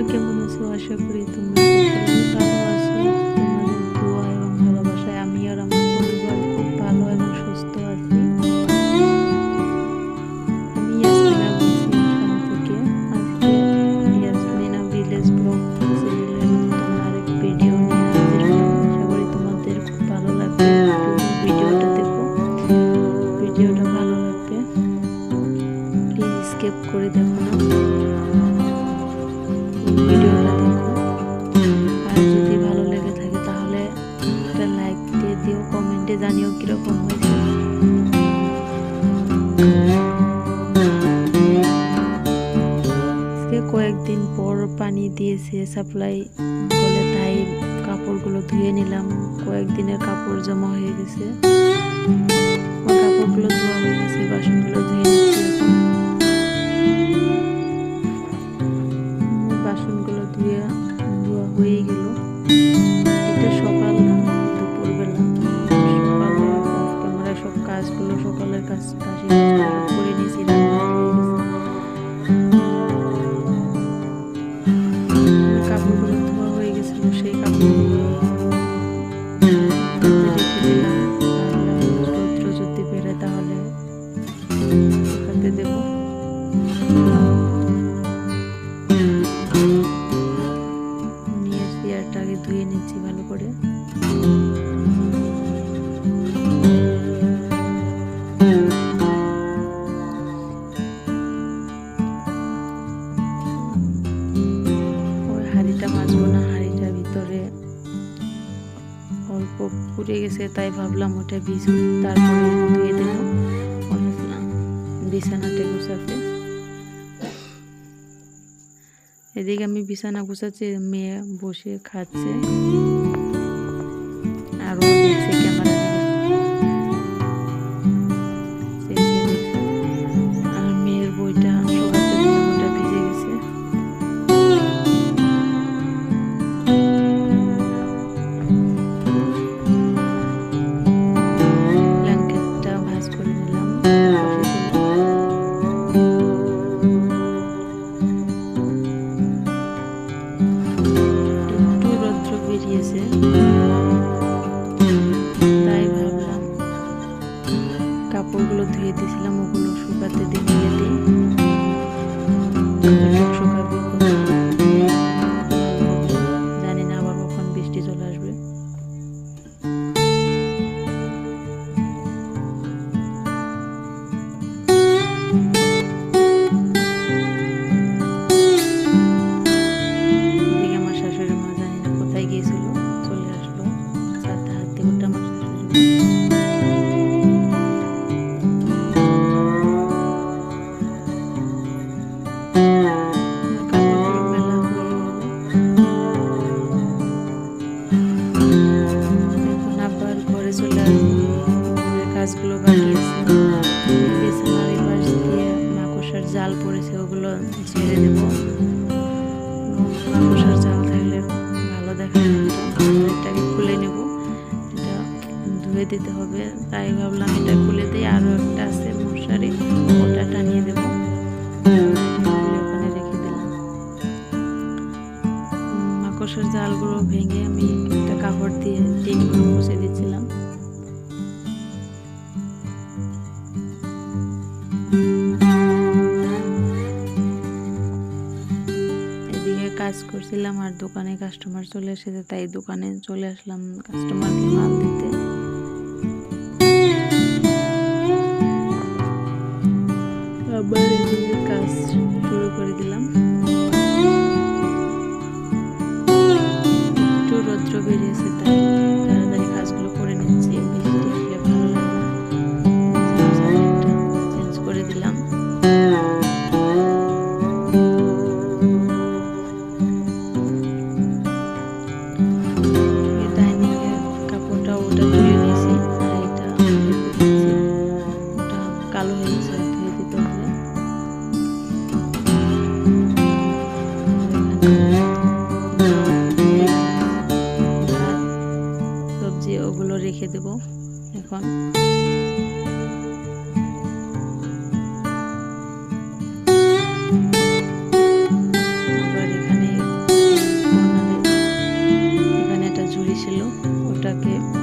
তোমরা কেমন আছো? আশা করি তোমরা কীরকম হয়েছে কয়েকদিন পর পানি দিয়েছে সাপ্লাই বলে তাই কাপড়গুলো ধুয়ে নিলাম কয়েকদিনের কাপড় জমা হয়ে গেছে কাপড়গুলো ধোয়া হয়ে গেছে বাসনগুলো ধুয়ে নিচ্ছি কাপড়গুলো ধোয়া হয়ে তাই ভাবলাম ওটা ভিজুক তারপরে ধুয়ে দেব। বিছানাতে গুছাতে। এদিকে আমি বিছানা গুছাচ্ছি, মেয়ে বসে খাচ্ছে। আর বেরিয়েছে তাই ভাবলাম কাপড়গুলো ধুয়ে দিয়েছিলাম ওগুলো ছেড়ে দেবো মাকড়সার জাল থাকলে ভালো দেখা। খুলে নেব এটা ধুয়ে দিতে হবে তাই ভাবলাম এটা খুলে দিই আরও একটা আছে মশারি ওটা টানিয়ে দেবো ওখানে রেখে দিলাম মাকড়সার জালগুলো ভেঙে আমি একটা কাপড় দিয়ে টিনগুলো মুছে দিচ্ছিলাম করছিলাম আর দোকানে কাস্টমার চলে এসেছে তাই দোকানে চলে আসলাম কাস্টমারকে মাল দিতে। one. এখানে এখানে একটা ছিল ওটাকে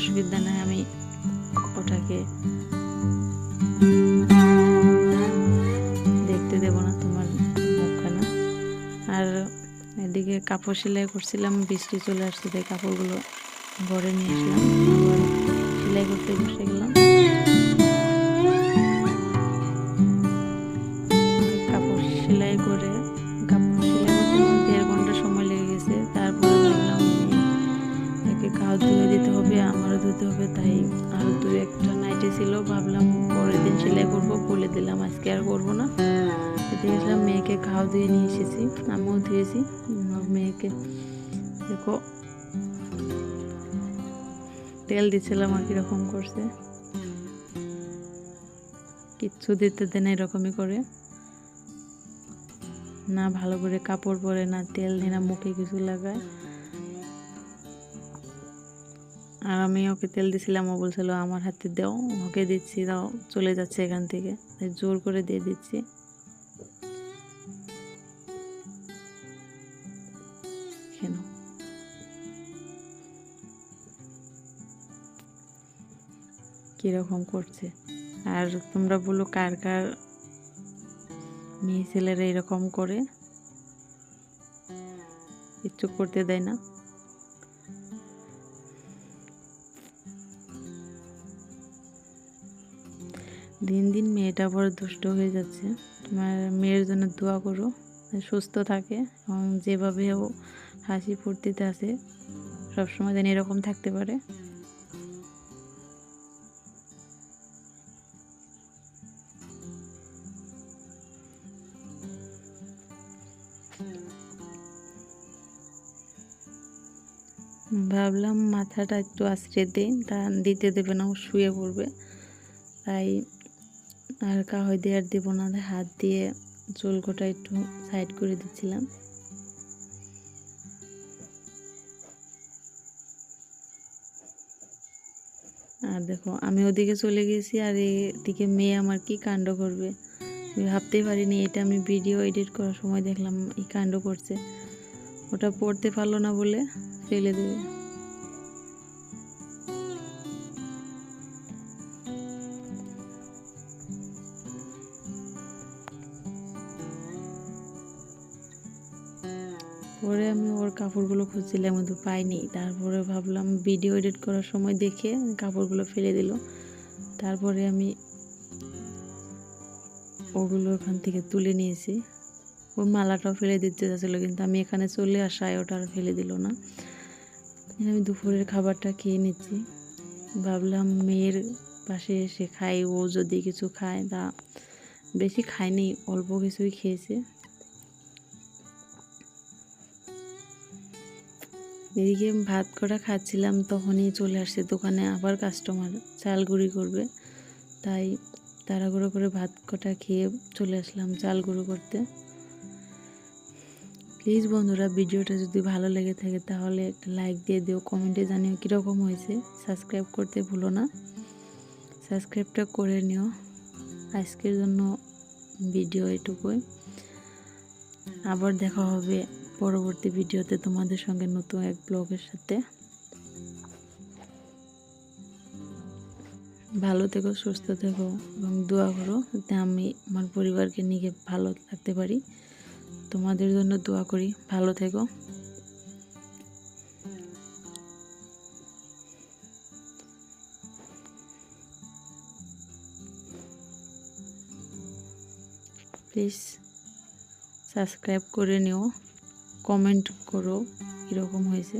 অসুবিধা নেই আমি ওটাকে দেখতে দেব না তোমার মুখখানা। আর এদিকে কাপড় সেলাই করছিলাম, বৃষ্টি চলে আসছে, তাই কাপড়গুলো ঘরে নিয়ে আসলাম। সেলাই করতে বসে গেলাম। হবে তাই আরও দু একটা নাইটে ছিল ভাবলাম পরের দিন সেলাই করব বলে দিলাম আজকে আর করব না। দেখলাম মেয়েকে খাওয়া ধুয়ে নিয়ে এসেছি আমিও উম, মেয়েকে দেখো তেল দিচ্ছিলাম আর কীরকম করছে। কিচ্ছু দিতে দেন এরকমই করে। না ভালো করে কাপড় পরে না তেল নেই না মুখে কিছু লাগায়। আর আমি ওকে তেল দিছিলাম, ও বলছিল, আমার হাতে দাও, ওকে দিচ্ছি, দাও। চলে যাচ্ছে এখান থেকে। জোর করে দিয়ে দিচ্ছি। কীরকম করছে? আর তোমরা বলো, কার কার মেয়ে ছেলেরা এরকম করে? কিচ্ছু করতে দেয় না। দিন দিন মেয়েটা বড় দুষ্ট হয়ে যাচ্ছে। তোমার মেয়ের জন্য দোয়া করো, সুস্থ থাকে এবং যেভাবে ও হাসি ফুর্তিতে আছে, সবসময় যেন এরকম থাকতে পারে। ভাবলাম মাথাটা একটু আশ্রে দিই, তা দিতে দেবে না, ও শুয়ে পড়বে। তাই আর কাহই দিয়ে আর দেবো না হাত দিয়ে চুলকোটা একটু সাইড করে দিচ্ছিলাম। আর দেখো, আমি ওদিকে চলে গেছি আর এদিকে মেয়ে আমার কি কাণ্ড করবে? আমি ভাবতেই পারিনি, এটা আমি ভিডিও এডিট করার সময় দেখলাম এই কাণ্ড করছে। ওটা পড়তে পারল না বলে ফেলে দেবে পরে আমি ওর কাপড়গুলো খুঁজছিলাম, কিন্তু পাইনি। তারপরে ভাবলাম ভিডিও এডিট করার সময় দেখে কাপড়গুলো ফেলে দিল। তারপরে আমি ওগুলো ওখান থেকে তুলে নিয়েছি। ওর মালাটাও ফেলে দিতে যাচ্ছিল, কিন্তু আমি এখানে চলে আসায় ওটা আর ফেলে দিল না। আমি দুপুরের খাবারটা খেয়ে নিচ্ছি। ভাবলাম মেয়ের পাশে এসে খাই, ও যদি কিছু খায়, তা বেশি খায়নি, অল্প কিছুই খেয়েছে। এদিকে ভাত করা খাচ্ছিলাম, তখনই চলে আসছে দোকানে আবার কাস্টমার চাল গুঁড়ি করবে। তাই তাড়াহুড়ো করে ভাত কটা খেয়ে চলে আসলাম চাল গুঁড়ো করতে। প্লিজ বন্ধুরা, ভিডিওটা যদি ভালো লেগে থাকে তাহলে একটা লাইক দিয়ে দিও কমেন্টে জানিও কীরকম হয়েছে। সাবস্ক্রাইব করতে ভুলো না। সাবস্ক্রাইবটা করে নিও। আজকের জন্য ভিডিও এটুকুই। আবার দেখা হবে পরবর্তী ভিডিওতে তোমাদের সঙ্গে নতুন এক ব্লগের সাথে। ভালো থেকো, সুস্থ থেকো এবং দোয়া করো যাতে আমি আমার পরিবারকে নিয়ে ভালো থাকতে পারি। তোমাদের জন্য দোয়া করি, ভালো থেকো। প্লিজ সাবস্ক্রাইব করে নিও। কমেন্ট করো কীরকম হয়েছে।